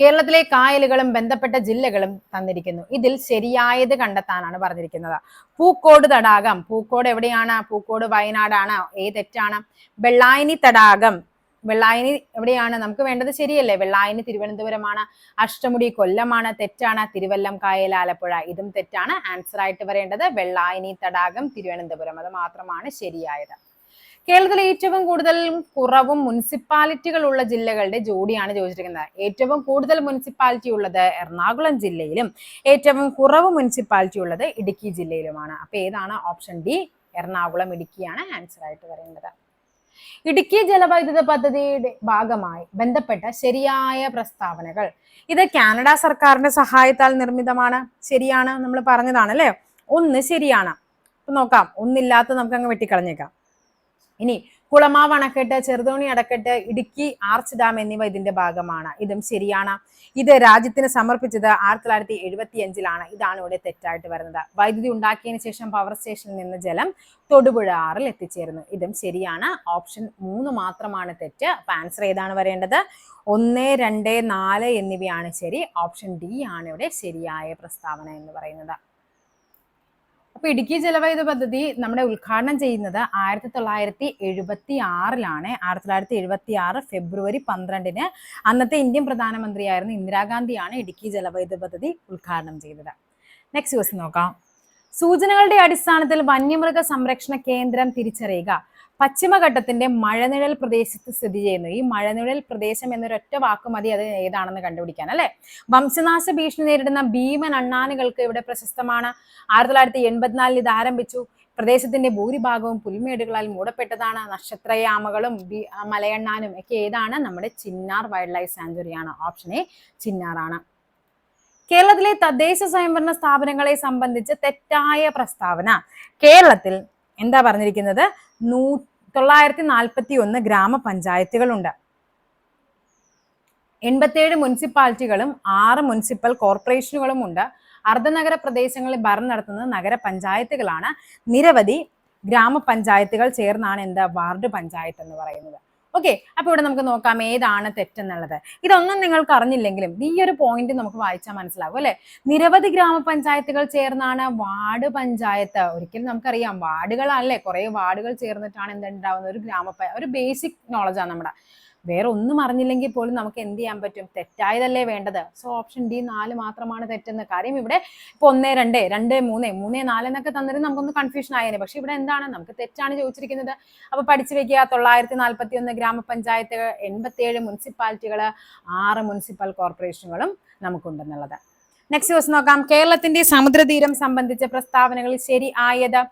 കേരളത്തിലെ കായലുകളും ബന്ധപ്പെട്ട ജില്ലകളും തന്നിരിക്കുന്നു. ഇതിൽ ശരിയായത് കണ്ടെത്താനാണ് പറഞ്ഞിരിക്കുന്നത്. പൂക്കോട് തടാകം. പൂക്കോട് എവിടെയാണ്? പൂക്കോട് വയനാടാണ്. ഏ തെറ്റാണ്? വെള്ളായനി തടാകം. വെള്ളായനി എവിടെയാണ്? നമുക്ക് വേണ്ടത് ശരിയല്ലേ? വെള്ളായനി തിരുവനന്തപുരമാണ്. അഷ്ടമുടി കൊല്ലമാണ്. തെറ്റാണ്. തിരുവല്ലം കായൽ ആലപ്പുഴ. ഇതും തെറ്റാണ്. ആൻസർ ആയിട്ട് വരേണ്ടത് വെള്ളായനി തടാകം തിരുവനന്തപുരം. അത് മാത്രമാണ് ശരിയായത്. കേരളത്തിലെ ഏറ്റവും കൂടുതൽ കുറവും മുനിസിപ്പാലിറ്റികൾ ഉള്ള ജില്ലകളുടെ ജോഡിയാണ് ചോദിച്ചിരിക്കുന്നത്. ഏറ്റവും കൂടുതൽ മുനിസിപ്പാലിറ്റി ഉള്ളത് എറണാകുളം ജില്ലയിലും ഏറ്റവും കുറവ് മുനിസിപ്പാലിറ്റി ഉള്ളത് ഇടുക്കി ജില്ലയിലുമാണ്. അപ്പൊ ഏതാണ് ഓപ്ഷൻ ഡി എറണാകുളം ഇടുക്കിയാണ് ആൻസർ ആയിട്ട് വരേണ്ടത് ഇടുക്കി ജലവൈദ്യുത പദ്ധതിയുടെ ഭാഗമായി ബന്ധപ്പെട്ട ശരിയായ പ്രസ്താവനകൾ. ഇത് കാനഡ സർക്കാരിന്റെ സഹായത്താൽ നിർമ്മിതമാണ്. ശരിയാണ് നമ്മൾ പറഞ്ഞതാണ് അല്ലേ? ഒന്ന് ശരിയാണ്. നോക്കാം. ഒന്നില്ലാത്ത നമുക്ക് അങ്ങ് വെട്ടിക്കളഞ്ഞേക്കാം. ഇനി കുളമാവ് അണക്കെട്ട് ചെറുതോണി അടക്കെട്ട് ഇടുക്കി ആർച്ച് ഡാം എന്നിവ ഇതിന്റെ ഭാഗമാണ്. ഇതും ശരിയാണ്. ഇത് രാജ്യത്തിന് സമർപ്പിച്ചത് ആയിരത്തി തൊള്ളായിരത്തി എഴുപത്തി അഞ്ചിലാണ് ഇതാണ് ഇവിടെ തെറ്റായിട്ട് വരുന്നത്. വൈദ്യുതി ഉണ്ടാക്കിയതിനു ശേഷം പവർ സ്റ്റേഷനിൽ നിന്ന് ജലം തൊടുപുഴ ആറിൽ എത്തിച്ചേരുന്നു. ഇതും ശരിയാണ്. ഓപ്ഷൻ മൂന്ന് മാത്രമാണ് തെറ്റ്. അപ്പൊ ആൻസർ ഏതാണ് വരേണ്ടത്? ഒന്ന് രണ്ട് നാല് എന്നിവയാണ് ശരി. ഓപ്ഷൻ ഡി ആണ് ഇവിടെ ശരിയായ പ്രസ്താവന എന്ന് പറയുന്നത്. അപ്പൊ ഇടുക്കി ജലവൈദ്യുത പദ്ധതി നമ്മുടെ ഉദ്ഘാടനം ചെയ്യുന്നത് ആയിരത്തി തൊള്ളായിരത്തി എഴുപത്തി ആറിലാണ്. ആയിരത്തി തൊള്ളായിരത്തി എഴുപത്തി ആറ് ഫെബ്രുവരി പന്ത്രണ്ടിന് അന്നത്തെ ഇന്ത്യൻ പ്രധാനമന്ത്രിയായിരുന്ന ഇന്ദിരാഗാന്ധിയാണ് ഇടുക്കി ജലവൈദ്യുത പദ്ധതി ഉദ്ഘാടനം ചെയ്തത്. നെക്സ്റ്റ് ക്വസ്റ്റ് നോക്കാം. സൂചനകളുടെ അടിസ്ഥാനത്തിൽ വന്യമൃഗ സംരക്ഷണ കേന്ദ്രം തിരിച്ചറിയുക. പശ്ചിമഘട്ടത്തിന്റെ മഴനിഴൽ പ്രദേശത്ത് സ്ഥിതി ചെയ്യുന്നു. ഈ മഴനിഴൽ പ്രദേശം എന്നൊരൊറ്റ വാക്ക് മതി അത് ഏതാണെന്ന് കണ്ടുപിടിക്കാൻ അല്ലെ? വംശനാശ ഭീഷണി നേരിടുന്ന ഭീമൻ അണ്ണാനുകൾക്ക് ഇവിടെ പ്രശസ്തമാണ്. ആയിരത്തി തൊള്ളായിരത്തി എൺപത്തിനാലിൽ ഇത് ആരംഭിച്ചു. പ്രദേശത്തിന്റെ ഭൂരിഭാഗവും പുൽമേടുകളാൽ മൂടപ്പെട്ടതാണ്. നക്ഷത്രയാമകളും മലയണ്ണാനും ഒക്കെ ഏതാണ്? നമ്മുടെ ചിന്നാർ വൈൽഡ് ലൈഫ് സാഞ്ചുറിയാണ് ഓപ്ഷൻ എ ചിന്നാറാണ്. കേരളത്തിലെ തദ്ദേശ സ്വയംഭരണ സ്ഥാപനങ്ങളെ സംബന്ധിച്ച് തെറ്റായ പ്രസ്താവന. കേരളത്തിൽ എന്താ പറഞ്ഞിരിക്കുന്നത്? നൂ തൊള്ളായിരത്തി നാൽപ്പത്തി ഒന്ന് ഗ്രാമപഞ്ചായത്തുകളുണ്ട്. എൺപത്തേഴ് മുനിസിപ്പാലിറ്റികളും ആറ് മുനിസിപ്പൽ കോർപ്പറേഷനുകളും ഉണ്ട് അർദ്ധനഗര പ്രദേശങ്ങളിൽ ഭരണം നടത്തുന്നത് നഗരപഞ്ചായത്തുകളാണ്. നിരവധി ഗ്രാമപഞ്ചായത്തുകൾ ചേർന്നാണ് എന്താ? വാർഡ് പഞ്ചായത്ത് എന്ന് പറയുന്നത്. ഓക്കെ അപ്പൊ ഇവിടെ നമുക്ക് നോക്കാം ഏതാണ് തെറ്റെന്നുള്ളത്. ഇതൊന്നും നിങ്ങൾക്ക് അറിഞ്ഞില്ലെങ്കിലും ഈ ഒരു പോയിന്റ് നമുക്ക് വായിച്ചാൽ മനസ്സിലാകും അല്ലെ? നിരവധി ഗ്രാമപഞ്ചായത്തുകൾ ചേർന്നാണ് വാർഡ് പഞ്ചായത്ത്. ഒരിക്കലും നമുക്കറിയാം വാർഡുകളല്ലേ? കുറെ വാർഡുകൾ ചേർന്നിട്ടാണ് എന്തുണ്ടാവുന്ന ഒരു ഗ്രാമ ഒരു ബേസിക് നോളജാണ് നമ്മുടെ. വേറെ ഒന്നും അറിഞ്ഞില്ലെങ്കിൽ പോലും നമുക്ക് എന്ത് ചെയ്യാൻ പറ്റും? തെറ്റായതല്ലേ വേണ്ടത്? സോ ഓപ്ഷൻ ഡി നാല് മാത്രമാണ് തെറ്റെന്ന്. കാര്യം ഇവിടെ ഇപ്പൊ ഒന്ന് രണ്ട് രണ്ട് മൂന്ന് മൂന്ന് നാല് എന്നൊക്കെ തന്നിരുന്നു നമുക്കൊന്ന് കൺഫ്യൂഷൻ ആയേനെ. പക്ഷെ ഇവിടെ എന്താണ്? നമുക്ക് തെറ്റാണ് ചോദിച്ചിരിക്കുന്നത്. അപ്പൊ പഠിച്ചു വെക്കുക തൊള്ളായിരത്തി നാൽപ്പത്തി ഒന്ന് ഗ്രാമപഞ്ചായത്തുകൾ എൺപത്തിയേഴ് മുനിസിപ്പാലിറ്റികൾ ആറ് മുനിസിപ്പൽ കോർപ്പറേഷനുകളും നമുക്കുണ്ടെന്നുള്ളത്. നെക്സ്റ്റ് ക്വസ്റ്റ് നോക്കാം. കേരളത്തിന്റെ സമുദ്രതീരം സംബന്ധിച്ച പ്രസ്താവനകൾ ശരി ആയത്?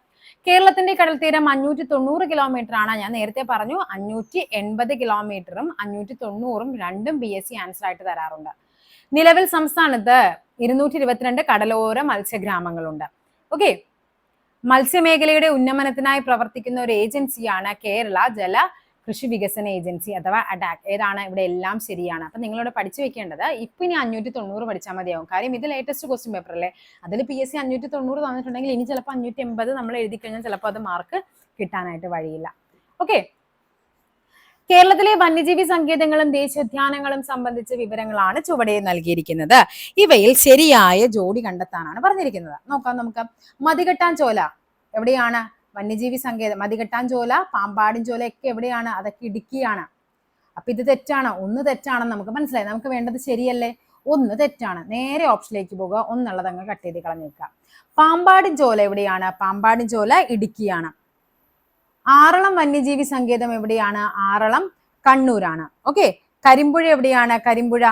കേരളത്തിന്റെ കടൽത്തീരം അഞ്ഞൂറ്റി തൊണ്ണൂറ് കിലോമീറ്റർ ആണ്. ഞാൻ നേരത്തെ പറഞ്ഞു അഞ്ഞൂറ്റി എൺപത് കിലോമീറ്ററും അഞ്ഞൂറ്റി തൊണ്ണൂറും രണ്ടും ബി എസ് സി ആൻസർ ആയിട്ട് തരാറുണ്ട്. നിലവിൽ സംസ്ഥാനത്ത് ഇരുന്നൂറ്റി ഇരുപത്തിരണ്ട് കടലോര മത്സ്യഗ്രാമങ്ങളുണ്ട്. ഓക്കെ മത്സ്യമേഖലയുടെ ഉന്നമനത്തിനായി പ്രവർത്തിക്കുന്ന ഒരു ഏജൻസിയാണ് കേരള ജല കൃഷി വികസന ഏജൻസി അഥവാ അഡാക്. ഏതാണ്? ഇവിടെ എല്ലാം ശരിയാണ്. അപ്പൊ നിങ്ങളോട് പഠിച്ചു വെക്കേണ്ടത് ഇപ്പൊ ഇനി അഞ്ഞൂറ്റി തൊണ്ണൂറ് പഠിച്ചാൽ മതിയാവും. കാര്യം ഇത് ലേറ്റസ്റ്റ് ക്വസ്റ്റ്യൻ പേപ്പർ അല്ലേ? അതിൽ പി എസ് സി അഞ്ഞൂറ്റി തൊണ്ണൂറ് തന്നിട്ടുണ്ടെങ്കിൽ ഇനി ചിലപ്പോൾ അഞ്ഞൂറ്റി എൺപത് നമ്മൾ എഴുതി കഴിഞ്ഞാൽ ചിലപ്പോൾ അത് മാർക്ക് കിട്ടാനായിട്ട് വഴിയില്ല. ഓക്കെ കേരളത്തിലെ വന്യജീവി സങ്കേതങ്ങളും ദേശീയോദ്യാനങ്ങളും സംബന്ധിച്ച വിവരങ്ങളാണ് ചുവടെ നൽകിയിരിക്കുന്നത്. ഇവയിൽ ശരിയായ ജോഡി കണ്ടെത്താനാണ് പറഞ്ഞിരിക്കുന്നത്. നോക്കാം നമുക്ക്. മതികെട്ടാൻ ചോല എവിടെയാണ്? വന്യജീവി സങ്കേതം മതികെട്ടാൻ ചോല പാമ്പാടിൻ ചോല ഒക്കെ എവിടെയാണ്? അതൊക്കെ ഇടുക്കിയാണ്. അപ്പൊ ഇത് തെറ്റാണോ. ഒന്ന് തെറ്റാണെന്ന് നമുക്ക് മനസ്സിലായി. നമുക്ക് വേണ്ടത് ശരിയല്ലേ? ഒന്ന് തെറ്റാണ്. നേരെ ഓപ്ഷനിലേക്ക് പോകുക ഒന്നുള്ളത് അങ്ങ് കട്ട് ചെയ്ത് കളഞ്ഞേക്കാം പാമ്പാടിൻ ചോല എവിടെയാണ്? പാമ്പാടിൻ ചോല ഇടുക്കിയാണ്. ആറളം വന്യജീവി സങ്കേതം എവിടെയാണ്? ആറളം കണ്ണൂരാണ്. ഓക്കെ? കരിമ്പുഴ എവിടെയാണ്? കരിമ്പുഴ.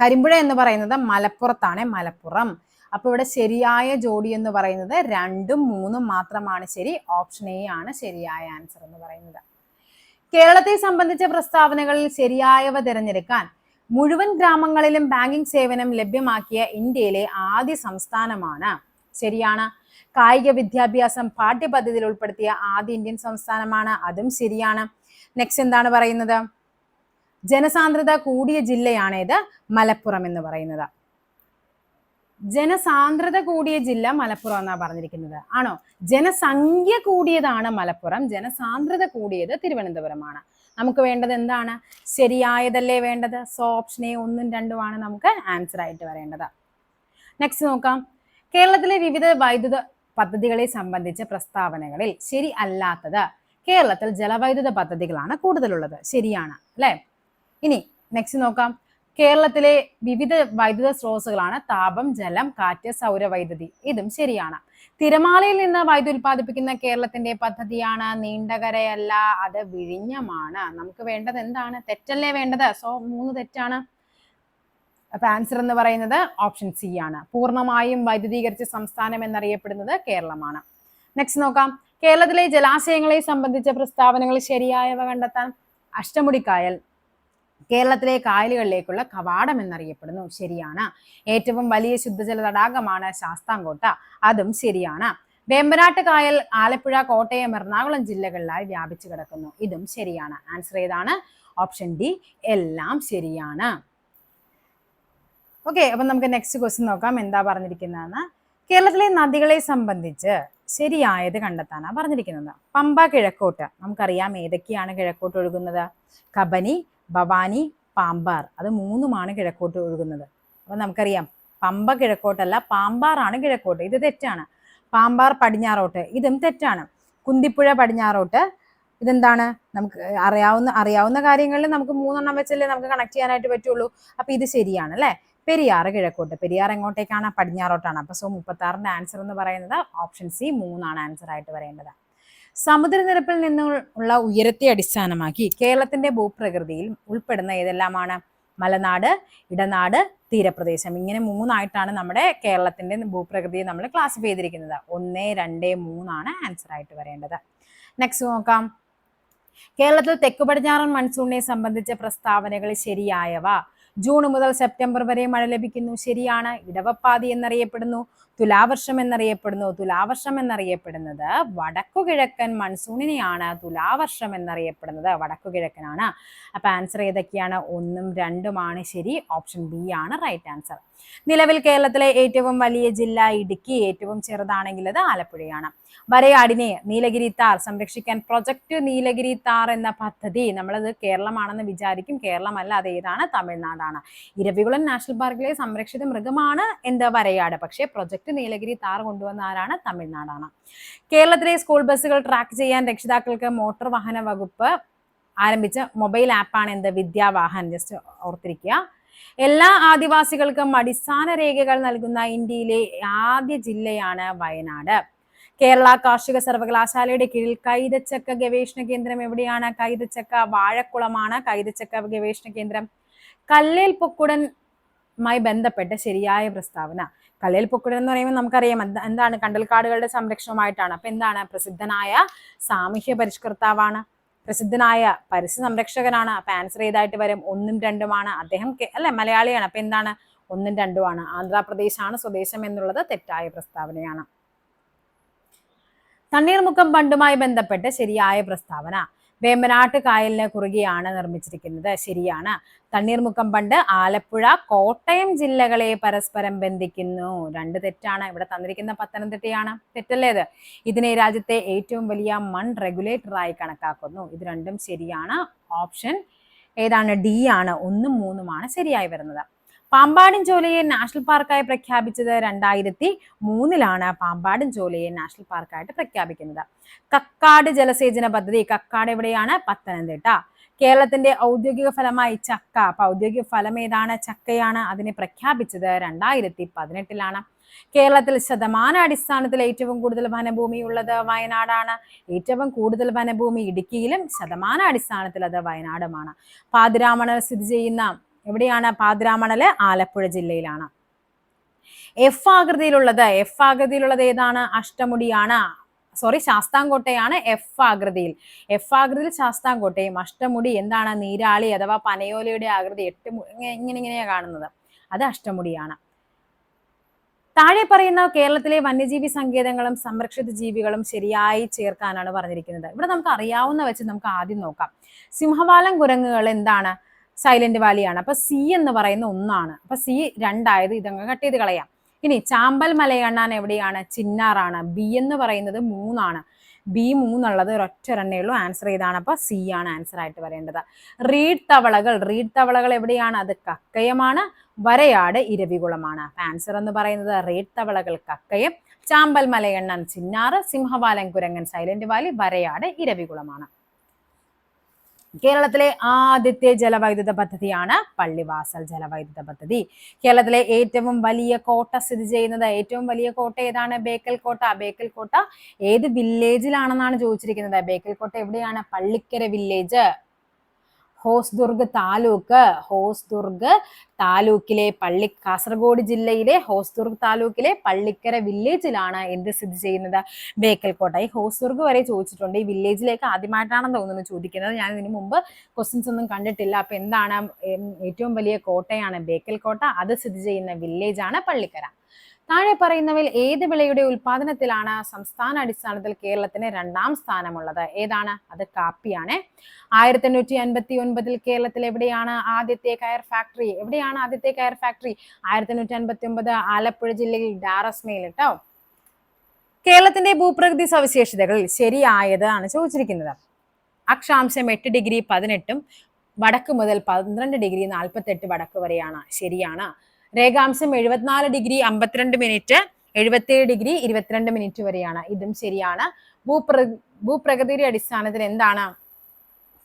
കരിമ്പുഴ എന്ന് പറയുന്നത് മലപ്പുറത്താണ്. മലപ്പുറം. അപ്പൊ ഇവിടെ ശരിയായ ജോഡി എന്ന് പറയുന്നത് രണ്ടും മൂന്നും മാത്രമാണ് ശരി. ഓപ്ഷൻ എ ആണ് ശരിയായ ആൻസർ എന്ന് പറയുന്നത്. കേരളത്തെ സംബന്ധിച്ച പ്രസ്താവനകളിൽ ശരിയായവ തിരഞ്ഞെടുക്കാൻ മുഴുവൻ ഗ്രാമങ്ങളിലും ബാങ്കിംഗ് സേവനം ലഭ്യമാക്കിയ ഇന്ത്യയിലെ ആദ്യ സംസ്ഥാനമാണ് ശരിയാണ്. കായിക വിദ്യാഭ്യാസം പാഠ്യപദ്ധതിയിൽ ഉൾപ്പെടുത്തിയ ആദ്യ ഇന്ത്യൻ സംസ്ഥാനമാണ്. അതും ശരിയാണ്. നെക്സ്റ്റ് എന്താണ് പറയുന്നത്? ജനസാന്ദ്രത കൂടിയ ജില്ലയാണേത് മലപ്പുറം എന്ന് പറയുന്നത്. ജനസാന്ദ്രത കൂടിയ ജില്ല മലപ്പുറം എന്നാ പറഞ്ഞിരിക്കുന്നത്. ആണോ? ജനസംഖ്യ കൂടിയതാണ് മലപ്പുറം ജനസാന്ദ്രത കൂടിയത് തിരുവനന്തപുരമാണ്. നമുക്ക് വേണ്ടത് എന്താണ്? ശരിയായതല്ലേ വേണ്ടത്? സോ ഓപ്ഷൻ എ ഒന്നും രണ്ടുമാണ് നമുക്ക് ആൻസർ ആയിട്ട് പറയേണ്ടത് നെക്സ്റ്റ് നോക്കാം. കേരളത്തിലെ വിവിധ വൈദ്യുത പദ്ധതികളെ സംബന്ധിച്ച പ്രസ്താവനകളിൽ ശരി അല്ലാത്തത് കേരളത്തിൽ ജലവൈദ്യുത പദ്ധതികളാണ് കൂടുതലുള്ളത്. ശരിയാണ് അല്ലെ? ഇനി നെക്സ്റ്റ് നോക്കാം. കേരളത്തിലെ വിവിധ വൈദ്യുത സ്രോതസ്സുകളാണ് താപം ജലം കാറ്റ് സൗരവൈദ്യുതി ഇതും ശരിയാണ്. തിരമാലയിൽ നിന്ന് വൈദ്യുതി ഉൽപ്പാദിപ്പിക്കുന്ന കേരളത്തിന്റെ പദ്ധതിയാണ് നീണ്ടകരയല്ല അത് വിഴിഞ്ഞമാണ്. നമുക്ക് വേണ്ടത് എന്താണ്? തെറ്റല്ലേ വേണ്ടത്? സോ മൂന്ന് തെറ്റാണ്. അപ്പൊ ആൻസർ എന്ന് പറയുന്നത് ഓപ്ഷൻ സി ആണ്. പൂർണമായും വൈദ്യുതീകരിച്ച സംസ്ഥാനം എന്നറിയപ്പെടുന്നത് കേരളമാണ്. നെക്സ്റ്റ് നോക്കാം. കേരളത്തിലെ ജലാശയങ്ങളെ സംബന്ധിച്ച പ്രസ്താവനകൾ ശരിയായവ കണ്ടെത്താൻ അഷ്ടമുടിക്കായൽ കേരളത്തിലെ കായലുകളിലേക്കുള്ള കവാടം എന്നറിയപ്പെടുന്നു. ശരിയാണ്. ഏറ്റവും വലിയ ശുദ്ധജല തടാകമാണ് ശാസ്താംകോട്ട. അതും ശരിയാണ്. വേമ്പനാട്ട് കായൽ ആലപ്പുഴ കോട്ടയം എറണാകുളം ജില്ലകളിലായി വ്യാപിച്ചു കിടക്കുന്നു. ഇതും ശരിയാണ്. ആൻസർ ഏതാണ്? ഓപ്ഷൻ ഡി എല്ലാം ശരിയാണ്. ഓക്കെ അപ്പം നമുക്ക് നെക്സ്റ്റ് ക്വസ്റ്റ്യൻ നോക്കാം. എന്താ പറഞ്ഞിരിക്കുന്നതെന്ന്? കേരളത്തിലെ നദികളെ സംബന്ധിച്ച് ശരിയായത് കണ്ടെത്താനാണ് പറഞ്ഞിരിക്കുന്നത്. പമ്പ കിഴക്കോട്ട്. നമുക്കറിയാം ഏതൊക്കെയാണ് കിഴക്കോട്ട് ഒഴുകുന്നത്? കബനി ഭവാനി പാമ്പാർ. അത് മൂന്നുമാണ് കിഴക്കോട്ട് ഒഴുകുന്നത്. അപ്പം നമുക്കറിയാം പമ്പ കിഴക്കോട്ടല്ല പാമ്പാറാണ് കിഴക്കോട്ട്. ഇത് തെറ്റാണ്. പാമ്പാർ പടിഞ്ഞാറോട്ട്. ഇതും തെറ്റാണ്. കുന്തിപ്പുഴ പടിഞ്ഞാറോട്ട്. ഇതെന്താണ്? നമുക്ക് അറിയാവുന്ന അറിയാവുന്ന കാര്യങ്ങളിൽ നമുക്ക് മൂന്നെണ്ണം വെച്ചല്ലേ നമുക്ക് കണക്ട് ചെയ്യാനായിട്ട് പറ്റുള്ളൂ. അപ്പൊ ഇത് ശരിയാണ് അല്ലേ? പെരിയാർ കിഴക്കോട്ട്. പെരിയാർ എങ്ങോട്ടേക്കാണ്? പടിഞ്ഞാറോട്ടാണ്. അപ്പൊ സോ മുപ്പത്തി ആറിന്റെ ആൻസർ എന്ന് പറയുന്നത് ഓപ്ഷൻ സി മൂന്നാണ് ആൻസർ ആയിട്ട് വരേണ്ടത് സമുദ്രനിരപ്പിൽ നിന്നുള്ള ഉയരത്തെ അടിസ്ഥാനമാക്കി കേരളത്തിന്റെ ഭൂപ്രകൃതിയിൽ ഉൾപ്പെടുന്ന ഏതെല്ലാമാണ്? മലനാട് ഇടനാട് തീരപ്രദേശം. ഇങ്ങനെ മൂന്നായിട്ടാണ് നമ്മുടെ കേരളത്തിന്റെ ഭൂപ്രകൃതിയെ നമ്മൾ ക്ലാസിഫൈ ചെയ്തിരിക്കുന്നത്. ഒന്ന് രണ്ട് മൂന്നാണ് ആൻസർ ആയിട്ട് വരേണ്ടത്. നെക്സ്റ്റ് നോക്കാം. കേരളത്തിൽ തെക്കു പടിഞ്ഞാറൻ മൺസൂണിനെ സംബന്ധിച്ച പ്രസ്താവനകൾ ശരിയായവ? ജൂൺ മുതൽ സെപ്റ്റംബർ വരെ മഴ ലഭിക്കുന്നു. ശരിയാണ്. ഇടവപ്പാതി എന്നറിയപ്പെടുന്നു. തുലാവർഷം എന്നറിയപ്പെടുന്നു. തുലാവർഷം എന്നറിയപ്പെടുന്നത് വടക്കുകിഴക്കൻ മൺസൂണിനെയാണ്. തുലാവർഷം എന്നറിയപ്പെടുന്നത് വടക്കുകിഴക്കനാണ്. അപ്പൊ ആൻസർ ഏതൊക്കെയാണ്? ഒന്നും രണ്ടുമാണ്. ശരി. ഓപ്ഷൻ ബി ആണ് റൈറ്റ് ആൻസർ നിലവിൽ കേരളത്തിലെ ഏറ്റവും വലിയ ജില്ല ഇടുക്കി. ഏറ്റവും ചെറുതാണെങ്കിൽ അത് ആലപ്പുഴയാണ്. വരയാടിനെ നീലഗിരി താർ സംരക്ഷിക്കാൻ പ്രൊജക്ട് നീലഗിരി താർ എന്ന പദ്ധതി നമ്മളത് കേരളമാണെന്ന് വിചാരിക്കും. കേരളമല്ല അത് ഏതാണ്? തമിഴ്നാടാണ്. ഇരവികുളം നാഷണൽ പാർക്കിലെ സംരക്ഷിത മൃഗമാണ് എന്താ വരയാട്. പക്ഷേ പ്രൊജക്ട് നീലഗിരി താർ കൊണ്ടുവന്ന ആരാണ്? തമിഴ്നാടാണ്. കേരളത്തിലെ സ്കൂൾ ബസ്സുകൾ ട്രാക്ക് ചെയ്യാൻ രക്ഷിതാക്കൾക്ക് മോട്ടോർ വാഹന വകുപ്പ് ആരംഭിച്ച മൊബൈൽ ആപ്പാണ് എന്ത്? വിദ്യാവാഹൻ. ജസ്റ്റ് ഓർത്തിരിക്കുക. എല്ലാ ആദിവാസികൾക്കും അടിസ്ഥാന രേഖകൾ നൽകുന്ന ഇന്ത്യയിലെ ആദ്യ ജില്ലയാണ് വയനാട്. കേരള കാർഷിക സർവകലാശാലയുടെ കീഴിൽ കൈതച്ചക്ക ഗവേഷണ കേന്ദ്രം എവിടെയാണ്? കൈതച്ചക്ക വാഴക്കുളമാണ്. കൈതച്ചക്ക ഗവേഷണ കേന്ദ്രം കല്ലേൽ പൊക്കുടൻ മായി ബന്ധപ്പെട്ട ശരിയായ പ്രസ്താവന. കല്ലേൽ പൊക്കുടൻ എന്ന് പറയുമ്പോൾ നമുക്കറിയാം എന്ത- എന്താണ്? കണ്ടൽക്കാടുകളുടെ സംരക്ഷണമായിട്ടാണ് അപ്പൊ എന്താണ്? പ്രസിദ്ധനായ സാമൂഹ്യ പരിഷ്കർത്താവാണ്. പ്രസിദ്ധനായ പരിസ്ഥിതി സംരക്ഷകനാണ്. അപ്പൊ ആൻസർ ചെയ്തായിട്ട് വരും. ഒന്നും രണ്ടുമാണ്. അദ്ദേഹം അല്ലെ? മലയാളിയാണ്. അപ്പൊ എന്താണ്? ഒന്നും രണ്ടുമാണ്. ആന്ധ്രാപ്രദേശാണ് സ്വദേശം എന്നുള്ളത് തെറ്റായ പ്രസ്താവനയാണ്. തണ്ണീർമുക്കം ബണ്ടുമായി ബന്ധപ്പെട്ട് ശരിയായ പ്രസ്താവന. വേമ്പനാട്ട് കായലിന് കുറുകെയാണ് നിർമ്മിച്ചിരിക്കുന്നത്. ശരിയാണ്. തണ്ണീർമുക്കം ബണ്ട് ആലപ്പുഴ കോട്ടയം ജില്ലകളെ പരസ്പരം ബന്ധിക്കുന്നു. രണ്ട് തെറ്റാണ്. ഇവിടെ തന്നിരിക്കുന്ന പത്തനംതിട്ടയാണ്. തെറ്റല്ലേ ഇത്? ഇതിനെ രാജ്യത്തെ ഏറ്റവും വലിയ മൺ റെഗുലേറ്ററായി കണക്കാക്കുന്നു. ഇത് രണ്ടും ശരിയാണ്. ഓപ്ഷൻ ഏതാണ്? ഡി ആണ്. ഒന്നും മൂന്നുമാണ് ശരിയായി വരുന്നത്. പാമ്പാടും ചോലയെ നാഷണൽ പാർക്കായി പ്രഖ്യാപിച്ചത് രണ്ടായിരത്തി മൂന്നിലാണ് പാമ്പാടും ചോലയെ നാഷണൽ പാർക്കായിട്ട് പ്രഖ്യാപിക്കുന്നത്. കക്കാട് ജലസേചന പദ്ധതി കക്കാട് എവിടെയാണ്? പത്തനംതിട്ട. കേരളത്തിന്റെ ഔദ്യോഗിക ഫലമായി ചക്ക അപ്പൊ ഔദ്യോഗിക ഫലം ഏതാണ്? ചക്കയാണ് അതിനെ പ്രഖ്യാപിച്ചത് രണ്ടായിരത്തി പതിനെട്ടിലാണ്. കേരളത്തിൽ ശതമാന അടിസ്ഥാനത്തിൽ ഏറ്റവും കൂടുതൽ വനഭൂമി ഉള്ളത് വയനാടാണ്. ഏറ്റവും കൂടുതൽ വനഭൂമി ഇടുക്കിയിലും ശതമാന അടിസ്ഥാനത്തിൽ അത് വയനാടുമാണ്. പാതിരാമണൽ സ്ഥിതി ചെയ്യുന്ന എവിടെയാണ്? പാതിരാമണൽ ആലപ്പുഴ ജില്ലയിലാണ്. എഫ് ആകൃതിയിലുള്ളത് എഫ് ആകൃതിയിലുള്ളത് ഏതാണ്? അഷ്ടമുടിയാണ്. സോറി ശാസ്താംകോട്ടയാണ് എഫ് ആകൃതിയിൽ. എഫ് ആകൃതിയിൽ ശാസ്താംകോട്ടയും അഷ്ടമുടി എന്താണ്? നീരാളി അഥവാ പനയോലയുടെ ആകൃതി എട്ട് ഇങ്ങനെ ഇങ്ങനെയാണ് ഇങ്ങനെയാ കാണുന്നത്. അത് അഷ്ടമുടിയാണ്. താഴെ പറയുന്ന കേരളത്തിലെ വന്യജീവി സങ്കേതങ്ങളും സംരക്ഷിത ജീവികളും ശരിയായി ചേർക്കാനാണ് പറഞ്ഞിരിക്കുന്നത്. ഇവിടെ നമുക്ക് അറിയാവുന്ന വെച്ച് നമുക്ക് ആദ്യം നോക്കാം. സിംഹവാലം കുരങ്ങുകൾ എന്താണ്? സൈലന്റ് വാലിയാണ് അപ്പൊ സി എന്ന് പറയുന്ന ഒന്നാണ്. അപ്പൊ സി രണ്ടായത് ഇതങ്ങ് കട്ട് ചെയ്ത് കളയാം. ഇനി ചാമ്പൽ മലയണ്ണാൻ എവിടെയാണ്? ചിന്നാറാണ്. ബി എന്ന് പറയുന്നത് മൂന്നാണ്. ബി മൂന്നുള്ളത് ഒരൊറ്റ ഒരെണ്ണേ ഉള്ളൂ. ആൻസർ ചെയ്താണ്. അപ്പൊ സി ആണ് ആൻസർ ആയിട്ട് വരേണ്ടത് റീഡ് തവളകൾ. റീഡ് തവളകൾ എവിടെയാണ്? അത് കക്കയമാണ്. വരയാട് ഇരവികുളമാണ്. ആൻസർ എന്ന് പറയുന്നത് റീഡ് തവളകൾ കക്കയം ചാമ്പൽ മലയണ്ണൻ ചിന്നാറ് സിംഹവാലൻ കുരങ്ങൻ സൈലന്റ് വാലി വരയാട് ഇരവികുളമാണ്. കേരളത്തിലെ ആദ്യത്തെ ജലവൈദ്യുത പദ്ധതിയാണ് പള്ളിവാസൽ ജലവൈദ്യുത പദ്ധതി. കേരളത്തിലെ ഏറ്റവും വലിയ കോട്ട സ്ഥിതി ചെയ്യുന്നത് ഏറ്റവും വലിയ കോട്ട ഏതാണ്? ബേക്കൽ കോട്ട. ബേക്കൽ കോട്ട ഏത് വില്ലേജിലാണെന്നാണ് ചോദിച്ചിരിക്കുന്നത്. ബേക്കൽ കോട്ട എവിടെയാണ്? പള്ളിക്കര വില്ലേജ് ഹോസ്ദുർഗ് താലൂക്ക് ഹോസ്ദുർഗ് താലൂക്കിലെ പള്ളി കാസർഗോഡ് ജില്ലയിലെ ഹോസ്ദുർഗ് താലൂക്കിലെ പള്ളിക്കര വില്ലേജിലാണ് എന്ത് സ്ഥിതി ചെയ്യുന്നത്? ബേക്കൽ കോട്ട ഈ ഹോസ്ദുർഗ് വരെ ചോദിച്ചിട്ടുണ്ട്. ഈ വില്ലേജിലേക്ക് ആദ്യമായിട്ടാണെന്ന് തോന്നുന്നു ചോദിക്കുന്നത്. ഞാൻ ഇതിനു മുമ്പ് ക്വസ്റ്റ്യൻസ് ഒന്നും കണ്ടിട്ടില്ല. അപ്പൊ എന്താണ് ഏറ്റവും വലിയ കോട്ടയാണ് ബേക്കൽ കോട്ട അത് സ്ഥിതി ചെയ്യുന്ന വില്ലേജാണ് പള്ളിക്കര. താഴെ പറയുന്നവയിൽ ഏത് വിളയുടെ ഉൽപാദനത്തിലാണ് സംസ്ഥാന അടിസ്ഥാനത്തിൽ കേരളത്തിന് രണ്ടാം സ്ഥാനമുള്ളത്? ഏതാണ്? അത് കാപ്പിയാണ്. ആയിരത്തി എണ്ണൂറ്റി അൻപത്തി ഒൻപതിൽ കേരളത്തിൽ എവിടെയാണ് ആദ്യത്തെ കയർ ഫാക്ടറി? എവിടെയാണ് ആദ്യത്തെ കയർ ഫാക്ടറി? ആയിരത്തി എണ്ണൂറ്റി അൻപത്തി ഒമ്പത് ആലപ്പുഴ ജില്ലയിൽ ഡാറസ്മയിൽ കേട്ടോ കേരളത്തിന്റെ ഭൂപ്രകൃതി സവിശേഷതകളിൽ ശരിയായത് ആണ് ചോദിച്ചിരിക്കുന്നത്. അക്ഷാംശം എട്ട് ഡിഗ്രി പതിനെട്ടും വടക്ക് മുതൽ പന്ത്രണ്ട് ഡിഗ്രി നാൽപ്പത്തെട്ട് വടക്ക് വരെയാണ് ശരിയാണ്. രേഖാംശം എഴുപത്തിനാല് ഡിഗ്രി അമ്പത്തിരണ്ട് മിനിറ്റ് എഴുപത്തിയേഴ് ഡിഗ്രി ഇരുപത്തിരണ്ട് മിനിറ്റ് വരെയാണ്. ഇതും ശരിയാണ്. ഭൂപ്ര ഭൂപ്രകൃതിയുടെ അടിസ്ഥാനത്തിൽ എന്താണ്?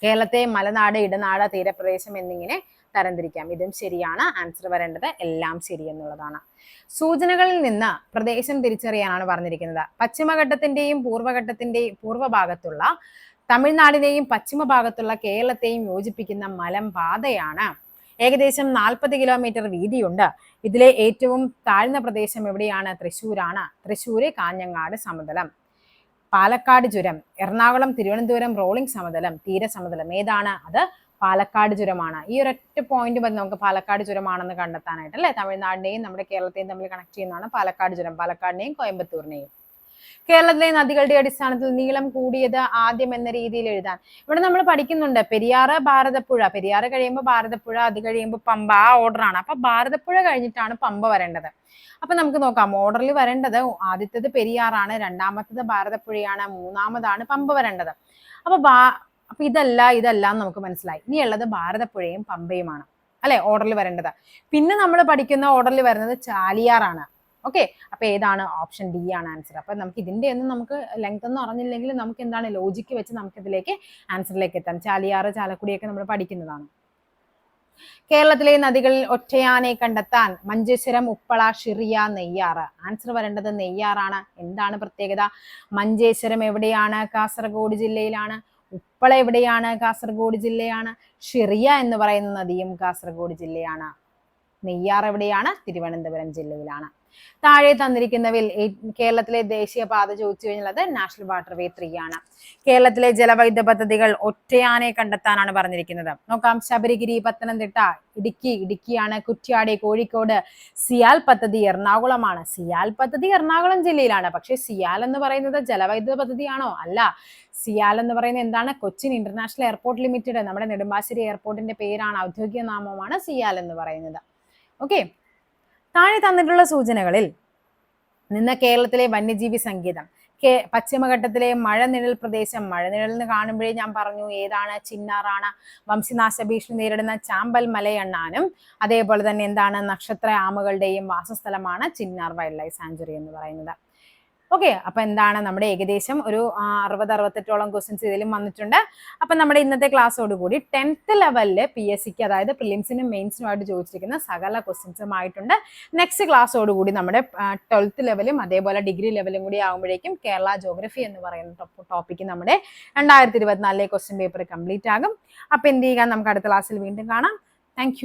കേരളത്തെ മലനാട് ഇടനാട് തീരപ്രദേശം എന്നിങ്ങനെ തരംതിരിക്കാം. ഇതും ശരിയാണ്. ആൻസർ വരേണ്ടത് എല്ലാം ശരി എന്നുള്ളതാണ്. സൂചനകളിൽ നിന്ന് പ്രദേശം തിരിച്ചറിയാനാണ് പറഞ്ഞിരിക്കുന്നത്. പശ്ചിമഘട്ടത്തിന്റെയും പൂർവഘട്ടത്തിന്റെയും പൂർവഭാഗത്തുള്ള തമിഴ്നാടിനെയും പശ്ചിമ ഭാഗത്തുള്ള കേരളത്തെയും യോജിപ്പിക്കുന്ന മലമ്പാതയാണ് ഏകദേശം നാൽപ്പത് കിലോമീറ്റർ വീതിയുണ്ട്. ഇതിലെ ഏറ്റവും താഴ്ന്ന പ്രദേശം എവിടെയാണ്? തൃശ്ശൂരാണ്. തൃശ്ശൂര് കാഞ്ഞങ്ങാട് സമതലം. പാലക്കാട് ചുരം. എറണാകുളം തിരുവനന്തപുരം റോളിംഗ് സമതലം. തീരസമതലം ഏതാണ്? അത് പാലക്കാട് ചുരമാണ്. ഈ ഒരൊറ്റ പോയിന്റ് മതി നമുക്ക് പാലക്കാട് ചുരമാണെന്ന് കണ്ടെത്താനായിട്ട് അല്ലെ? തമിഴ്നാടിനെയും നമ്മുടെ കേരളത്തെയും തമ്മിൽ കണക്ട് ചെയ്യുന്നതാണ് പാലക്കാട് ചുരം. പാലക്കാടിനെയും കോയമ്പത്തൂരിനെയും. കേരളത്തിലെ നദികളുടെ അടിസ്ഥാനത്തിൽ നീളം കൂടിയത് ആദ്യം എന്ന രീതിയിൽ എഴുതാൻ. ഇവിടെ നമ്മൾ പഠിക്കുന്നുണ്ട് പെരിയാറ് ഭാരതപ്പുഴ. പെരിയാറ് കഴിയുമ്പോൾ ഭാരതപ്പുഴ അത് കഴിയുമ്പോൾ പമ്പ ആ ഓർഡറാണ് അപ്പൊ ഭാരതപ്പുഴ കഴിഞ്ഞിട്ടാണ് പമ്പ വരേണ്ടത്. അപ്പൊ നമുക്ക് നോക്കാം. ഓർഡറിൽ വരേണ്ടത് ആദ്യത്തേത് പെരിയാറാണ് രണ്ടാമത്തേത് ഭാരതപ്പുഴയാണ് മൂന്നാമതാണ് പമ്പ വരേണ്ടത്. അപ്പൊ ബാ അപ്പൊ ഇതല്ല ഇതല്ല എന്ന് നമുക്ക് മനസ്സിലായി. ഇനിയുള്ളത് ഭാരതപ്പുഴയും പമ്പയുമാണ്. അല്ലെ? ഓർഡറിൽ വരേണ്ടത്. പിന്നെ നമ്മൾ പഠിക്കുന്ന ഓർഡറിൽ വരുന്നത് ചാലിയാറാണ്. ഓക്കെ അപ്പൊ ഏതാണ് ഓപ്ഷൻ ഡി ആണ് ആൻസർ അപ്പൊ നമുക്ക് ഇതിന്റെ ഒന്നും നമുക്ക് ലെങ്ത് ഒന്നും അറിഞ്ഞില്ലെങ്കിൽ നമുക്ക് എന്താണ് ലോജിക്ക് വെച്ച് നമുക്ക് ഇതിലേക്ക് ആൻസറിലേക്ക് എത്താം. ചാലിയാറ് ചാലക്കുടിയൊക്കെ നമ്മൾ പഠിക്കുന്നതാണ്. കേരളത്തിലെ നദികളിൽ ഒറ്റയാനെ കണ്ടെത്താൻ മഞ്ചേശ്വരം ഉപ്പള ഷിറിയ നെയ്യാറ്. ആൻസർ വരേണ്ടത് നെയ്യാറാണ്. എന്താണ് പ്രത്യേകത? മഞ്ചേശ്വരം എവിടെയാണ്? കാസർഗോഡ് ജില്ലയിലാണ്. ഉപ്പള എവിടെയാണ്? കാസർഗോഡ് ജില്ലയാണ്. ഷിറിയ എന്ന് പറയുന്ന നദിയും കാസർഗോഡ് ജില്ലയാണ്. നെയ്യാർ എവിടെയാണ്? തിരുവനന്തപുരം ജില്ലയിലാണ്. താഴെ തന്നിരിക്കുന്നവയിൽ കേരളത്തിലെ ദേശീയപാത ചോദിച്ചു കഴിഞ്ഞാൽ അത് നാഷണൽ വാട്ടർവേ ത്രീ ആണ്. കേരളത്തിലെ ജലവൈദ്യുത പദ്ധതികൾ ഒറ്റയാനെ കണ്ടെത്താനാണ് പറഞ്ഞിരിക്കുന്നത്. നോക്കാം ശബരിഗിരി പത്തനംതിട്ട ഇടുക്കി ഇടുക്കിയാണ് കുറ്റ്യാടി കോഴിക്കോട് സിയാൽ പദ്ധതി എറണാകുളമാണ്. സിയാൽ പദ്ധതി എറണാകുളം ജില്ലയിലാണ്. പക്ഷേ സിയാൽ എന്ന് പറയുന്നത് ജലവൈദ്യുത പദ്ധതിയാണോ? അല്ല. സിയാൽ എന്ന് പറയുന്നത് എന്താണ്? Cochin international airport limited. നമ്മുടെ നെടുമ്പാശ്ശേരി എയർപോർട്ടിന്റെ പേരാണ് ഔദ്യോഗിക നാമമാണ് സിയാൽ എന്ന് പറയുന്നത്. ഓക്കെ. താഴെ തന്നിട്ടുള്ള സൂചനകളിൽ നിന്ന് കേരളത്തിലെ വന്യജീവി സംഗീതം കേ പശ്ചിമഘട്ടത്തിലെ മഴനിഴൽ പ്രദേശം മഴനിഴൽ എന്ന് കാണുമ്പോഴേ ഞാൻ പറഞ്ഞു ഏതാണ് ചിന്നാറാണ് വംശനാശ ഭീഷണി നേരിടുന്ന ചാമ്പൽ മലയണ്ണാനും അതേപോലെ തന്നെ എന്താണ് നക്ഷത്ര ആമകളുടെയും വാസസ്ഥലമാണ് ചിന്നാർ വൈൽഡ് ലൈഫ് സാഞ്ചുറി എന്ന് പറയുന്നത്. ഓക്കെ അപ്പൊ എന്താണ് നമ്മുടെ ഏകദേശം ഒരു അറുപത് അറുപത്തെട്ടോളം ക്വസ്റ്റ്യൻസ് ഇതിലും വന്നിട്ടുണ്ട്. അപ്പൊ നമ്മുടെ ഇന്നത്തെ ക്ലാസ്സോട് കൂടി ടെൻത്ത് ലെവലിൽ പി എസ് സിക്ക് അതായത് പ്രിലിംസിനും മെയിൻസിനുമായിട്ട് ചോദിച്ചിരിക്കുന്ന സകല ക്വസ്റ്റ്യൻസും ആയിട്ടുണ്ട്. നെക്സ്റ്റ് ക്ലാസ്സോട് കൂടി നമ്മുടെ ട്വൽത്ത് ലെവലും അതേപോലെ ഡിഗ്രി ലെവലും കൂടി ആകുമ്പോഴേക്കും കേരള ജോഗ്രഫി എന്ന് പറയുന്ന ടോപ്പിക്ക് നമ്മുടെ രണ്ടായിരത്തി ഇരുപത്തിനാലിലെ ക്വസ്റ്റ്യൻ പേപ്പർ കംപ്ലീറ്റ് ആകും. അപ്പൊ എന്ത് ചെയ്യുക? നമുക്ക് അടുത്ത ക്ലാസ്സിൽ വീണ്ടും കാണാം. താങ്ക്